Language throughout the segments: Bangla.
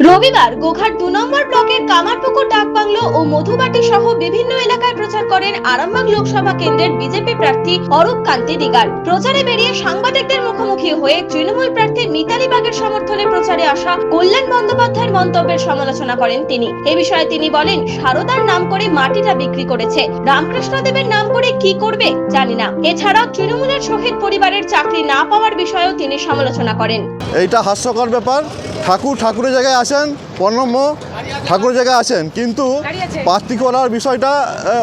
রবিবার গোঘাট দু নম্বর ব্লকের কামারপুকুর, ডাকবাংলো ও মধুবাটি সহ বিভিন্ন এলাকায় প্রচার করেন আরামবাগ লোকসভা কেন্দ্রের বিজেপি প্রার্থী অরূপ কান্তি দিগার প্রচারে বেরিয়ে সাংবাদিকদের মুখোমুখি হয়ে তৃণমূল প্রার্থী মিতালি সমর্থনে প্রচারে আসা কল্যাণ বন্দ্যোপাধ্যায়ের মন্তব্যের সমালোচনা করেন তিনি। এ বিষয়ে তিনি বলেন, সারদার নাম করে মাটিটা বিক্রি করেছে। রামকৃষ্ণ দেবের নাম করে কি করবে, জানি না। এছাড়াও তৃণমূলের শহীদ পরিবারের চাকরি না পাওয়ার বিষয়েও তিনি সমালোচনা করেন। এইটা হাস্যকর ব্যাপার। ঠাকুর ঠাকুরের জায়গায় আছেন প্রণম্য ঠাকুরের জায়গায় আছেন কিন্তু প্রার্থী করার বিষয়টা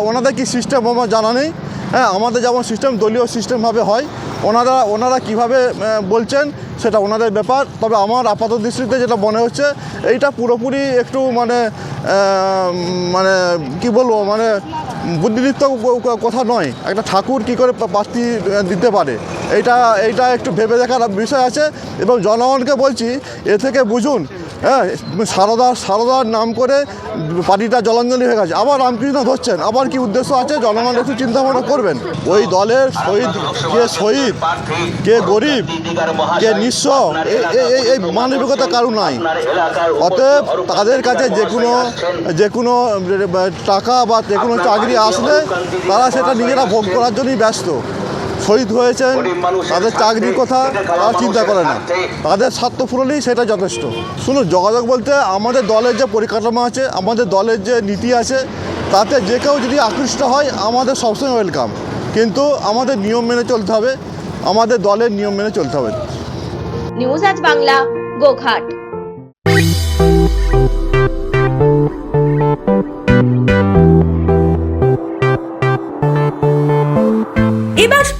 ওনাদের কি সিস্টেম আমার জানা নেই। হ্যাঁ আমাদের যেমন সিস্টেম দলীয় সিস্টেমভাবে হয় ওনারা ওনারা কীভাবে বলছেন সেটা ওনাদের ব্যাপার। তবে আমার আপাত দৃষ্টিতে যেটা মনে হচ্ছে, এইটা পুরোপুরি একটু মানে মানে কি বলব মানে বুদ্ধিদীপ্ত কথা নয়। একটা ঠাকুর কি করে প্রার্থী দিতে পারে? এইটা এইটা একটু ভেবে দেখার বিষয় আছে এবং জনগণকে বলছি, এ থেকে বুঝুন হ্যাঁ সারদা, সারদার নাম করে পার্টিটা জলাঞ্জলি হয়ে গেছে। আবার রামকৃষ্ণ ধরছেন। আবার কি উদ্দেশ্য আছে? জনগণ একটু চিন্তা ভাবনা করবেন। ওই দলের শহীদ, কে শহীদ, কে গরিব, কে নিঃস্ব এই এই মানবিকতা কারও নাই। অতএব তাদের কাছে যে কোনো যে কোনো টাকা বা যে কোনো চাকরি আসলে তারা সেটা নিজেরা ভোগ করার জন্যই ব্যস্ত। শহীদ হয়েছেন, তাদের চাকরির কথা তারা চিন্তা করে না। তাদের স্বার্থ ফুরলেই সেটা যথেষ্ট। শুনুন, যোগাযোগ বলতে আমাদের দলের যে পরিকাঠামো আছে, আমাদের দলের যে নীতি আছে, তাতে যে কেউ যদি আকৃষ্ট হয়, আমাদের সবসময় ওয়েলকাম কিন্তু আমাদের নিয়ম মেনে চলতে হবে, আমাদের দলের নিয়ম মেনে চলতে হবে। নিউজ আজ বাংলা, গোঘাট।